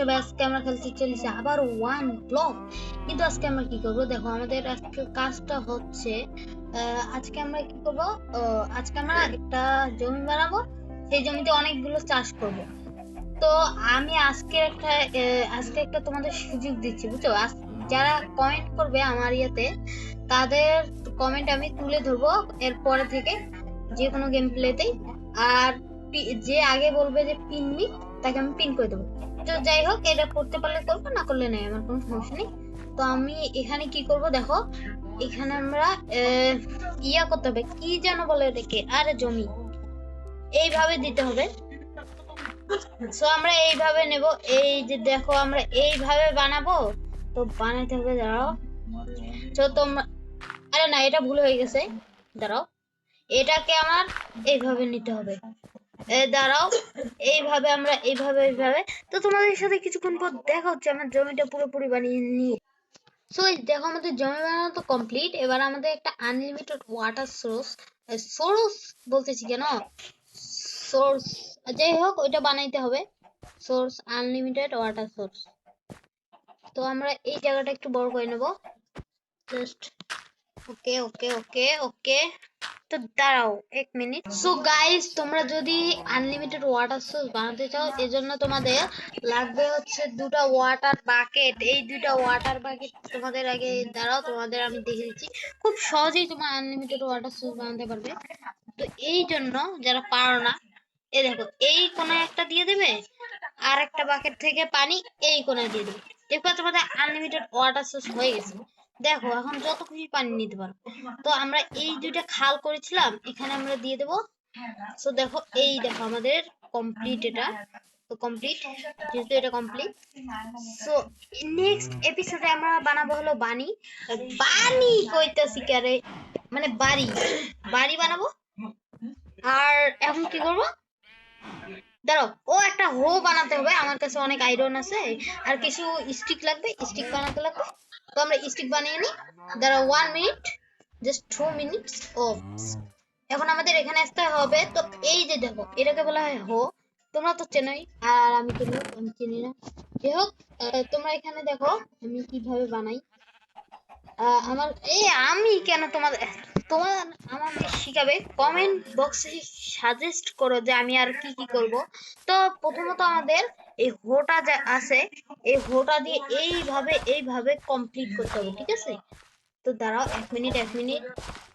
সবাই আজকে আমরা খেলতে চলেছি আবার ওয়ান ব্লক কিন্তু আজকে আমরা কি করব? দেখো, আমাদের আজকে কাজটা হচ্ছে আজকে আমরা কি করব? আজকে আমরা একটা জমি বানাবো, সেই জমিতে অনেকগুলো চাষ করব। তো আমি আজকে একটা আজকে একটা তোমাদের সুযোগ দিচ্ছি, বুঝছ? যারা কমেন্ট করবে আমার ইয়েতে, তাদের কমেন্ট আমি তুলে ধরবো এরপরে থেকে যে কোনো গেম প্লেতেই আর যে আগে বলবে যে পিন পিনমি তাকে আমি পিন করে দেবো। তো যাই হোক এটা করতে পারলে করব না করলে নাই আমার কোনো সমস্যা নেই। তো আমি এখানে কি করব দেখো এখানে আমরা ইয়া করতে হবে কি যেন বলে এটাকে আরে জমি। এইভাবে দিতে হবে। সো আমরা এইভাবে নেব এই যে দেখো আমরা এইভাবে বানাবো। তো বানাইতে হবে দাঁড়াও। তো তোমরা আরে না এটা ভুল হয়ে গেছে। দাঁড়াও। এটাকে আমার এইভাবে নিতে হবে। এ দাঁড়াও। এইভাবে আমরা এইভাবে এইভাবে তো তোমাদের সাথে কিছুক্ষণ পর দেখা হচ্ছে, আমার জমিটা পুরোপুরি বানিয়ে নিয়ে। সো দেখো আমাদের জমি বানানো তো কমপ্লিট এবার আমাদের একটা আনলিমিটেড ওয়াটার সোর্স সোর্স বলতেছি কেন? সোর্স যাই হোক, ওইটা বানাইতে হবে। সোর্স আনলিমিটেড ওয়াটার সোর্স তো আমরা এই জায়গাটা একটু বড় করে নেব। জাস্ট ওকে ওকে ওকে ওকে তো দাঁড়াও এক মিনিট সো গাইস তোমরা যদি আনলিমিটেড ওয়াটার সোর্স বানাতে চাও, এজন্য তোমাদের লাগবে হচ্ছে দুটো ওয়াটার বাকেট এই দুটো ওয়াটার বাকেট তোমাদের আগে দাঁড়াও, তোমাদের আমি দেখে দিচ্ছি। খুব সহজেই তোমরা আনলিমিটেড ওয়াটার সোর্স বানাতে পারবে। তো এই জন্য যারা পারো না, এ দেখো, এই কোনায় একটা দিয়ে দেবে আর একটা বাকেট থেকে পানি এই কোনায় দিয়ে দেবে। দেখবে তোমাদের আনলিমিটেড ওয়াটার সোর্স হয়ে গেছে। দেখো, এখন যত খুশি পানি নিতে পারো তো আমরা এই দুইটা খাল করেছিলাম, এখানে আমরা দিয়ে দেবো। সো দেখো, এই দেখো আমাদের কমপ্লিট এটা। তো কমপ্লিট যেহেতু এটা কমপ্লিট সো নেক্সট এপিসোডে আমরা বানাবো হলো বানি বানি কইতাছি কারে মানে বাড়ি। বাড়ি বানাবো। আর এখন কি করব? দাঁড়াও, ও একটা হো বানাতে হবে। আমার কাছে অনেক আয়রন আছে। আর কিছু স্টিক লাগবে স্টিক বানাতে লাগবে। তো আমরা স্টিক বানিয়ে নিই। দাঁড়াও one minute just two minutes ও এখন আমাদের এখানে আসতে হবে, তো এই যে দেখো, এটাকে বলা হয় হো। তোমরা তো চেনোই, আর আমি তো আমি চিনি না। যাই হোক তোমরা এখানে দেখো, আমি কীভাবে বানাই। আমার এই আমি কেন তোমাদের তোমার আমার শিখাবে? কমেন্ট বক্সে সাজেস্ট করো যে আমি আর কি কি করব। তো প্রথমত আমাদের এই হোটা যা আছে, এই হোটা দিয়ে এইভাবে এইভাবে কমপ্লিট করতে হবে, ঠিক আছে? তো দাঁড়াও, এক মিনিট এক মিনিট।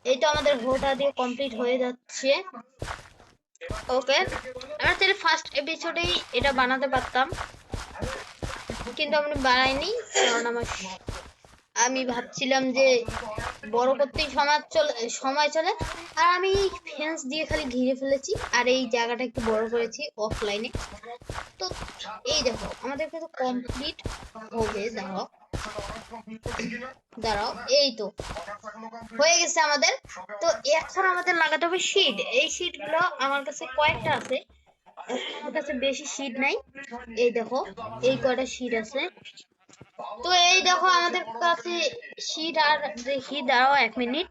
এই তো আমাদের হোটা দিয়ে কমপ্লিট হয়ে যাচ্ছে। ওকে আমরা তাহলে ফার্স্ট এপিসোডেই এটা বানাতে পারতাম। কিন্তু আমি বানাইনি, কারণ আমার আমি ভাবছিলাম যে বড় করতেই সময় চলে সময় চলে। আর আমি ফেন্স দিয়ে খালি ঘিরে ফেলেছি। আর এই জায়গাটা একটু বড় করেছি অফলাইনে তো এই দেখো, আমাদের কিন্তু কমপ্লিট হবে দাঁড়াও। দাঁড়াও, এই তো। হয়ে গেছে আমাদের। তো এখন আমাদের লাগাতে হবে শীট এই শীটগুলো আমার কাছে কয়েকটা আছে। আমার কাছে বেশি শীট নাই। এই দেখো, এই কয়টা শীট আছে? তো এই দেখো আমাদের কাছে শীট আর দেখি দাঁড়াও এক মিনিট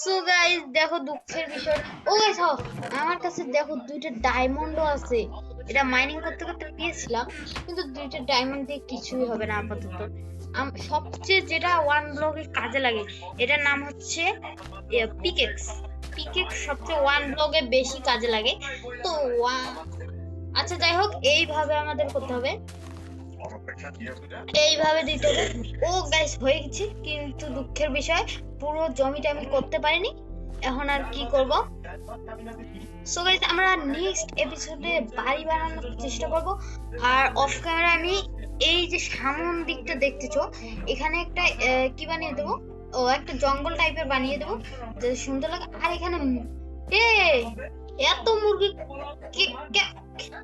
সো গাইস দেখো দুঃখের বিষয়। ও গাইস আমার কাছে দেখো দুইটা ডায়মন্ডও আছে। এটা মাইনিং করতে করতে পেয়েছিলাম, কিন্তু দুইটা ডায়মন্ড দিয়ে কিছুই হবে না আপাতত। সবচেয়ে যেটা ওয়ান ব্লকে কাজে লাগে, এটার নাম হচ্ছে পিকেক্স পিকেক্স সবচেয়ে ওয়ান ব্লকে বেশি কাজে লাগে। তো আচ্ছা যাই হোক, এইভাবে আমাদের করতে হবে। এইভাবে দিতে হবে। ও গাইস হয়ে গেছে কিন্তু দুঃখের বিষয় পুরো জমিটা আমি করতে পারিনি। এখন আর কি করব? সো গাইস আমরা নেক্সট এপিসোডে বাড়ি বানানোর চেষ্টা করব। আর অফ ক্যামেরা আমি এই যে সামন দিকটা দেখতেছো এখানে একটা কি বানিয়ে দেবো? ও একটা জঙ্গল টাইপের বানিয়ে দেবো যাতে সুন্দর লাগে। আর এখানে এ এত মুরগি কে- কে-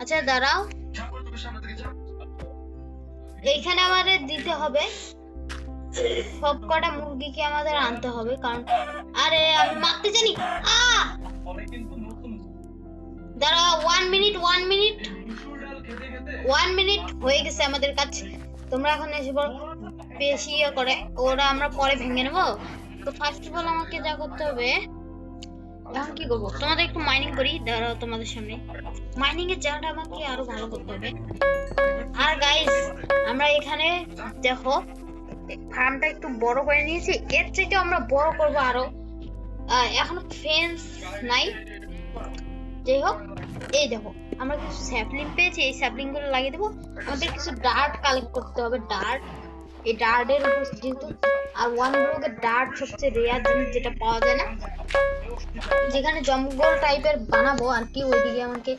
আচ্ছা দাঁড়াও। এইখানে আমাদের দিতে হবে। সব কটা মুরগিকে আমাদের আনতে হবে, কারণ আরে, আমি মারতে জানি। দাঁড়া one minute one minute one minute হয়ে গেছে আমাদের কাজ। তোমরা এখন এসে পড়ো বেশি ইয়ে করে। ওরা আমরা পরে ভেঙে নেব। তো ফার্স্ট অফ অল আমাকে যা করতে হবে এখন কি করব? তোমাদের একটু মাইনিং করি দাঁড়াও তোমাদের সামনে। মাইনিং এর জায়গাটা আমাকে আরও ভালো করতে হবে। আর গাইস আমরা এখানে দেখো ফার্মটা একটু বড় করে নিয়েছি। এর চাইতে আমরা বড় করব আরও। এখনও ফেন্স নাই। যাই হোক, এই দেখো, আমরা কিছু স্যাপলিং পেয়েছি। এই স্যাপলিংগুলো লাগিয়ে দেবো। আমাদের কিছু ডার্ট কালেক্ট করতে হবে ডার্ট এই ডার্টের উপর যেহেতু, আর ওয়ান ব্লকের ডার্ট সবচেয়ে রেয়ার জিনিস যেটা পাওয়া যায় না যেখানে জঙ্গল টাইপের বানাবো আর কি, ওইদিকে আমাকে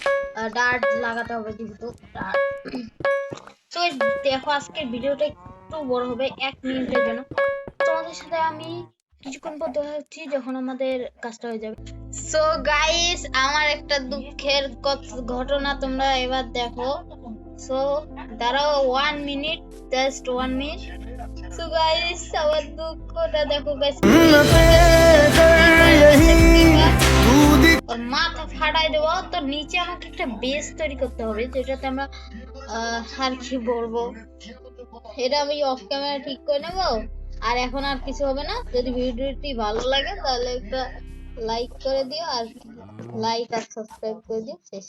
ডার্ট লাগাতে হবে যেহেতু তো দেখো, আজকের ভিডিওটা একটু বড় হবে, এক মিনিটের জন্য। তোমাদের সাথে আমি কিছুক্ষণ পর দেখা হচ্ছি যখন আমাদের কাজটা হয়ে যাবে। সো গাইস আমার একটা দুঃখের ঘটনা তোমরা এবার দেখো। সো দাঁড়াও one minute just one minute so guys আমার দুঃখটা দেখো গাইস ওর মাথা ফাটাই দেবো তো নিচে আমাকে একটা বেস তৈরি করতে হবে, যেটাতে আমরা আর কি বলব? এটা আমি অফ ক্যামেরা ঠিক করে নেব, আর এখন আর কিছু হবে না। যদি ভিডিওটি ভালো লাগে, তাহলে একটা লাইক করে দিও, আর লাইক আর সাবস্ক্রাইব করে দিও, শেষ।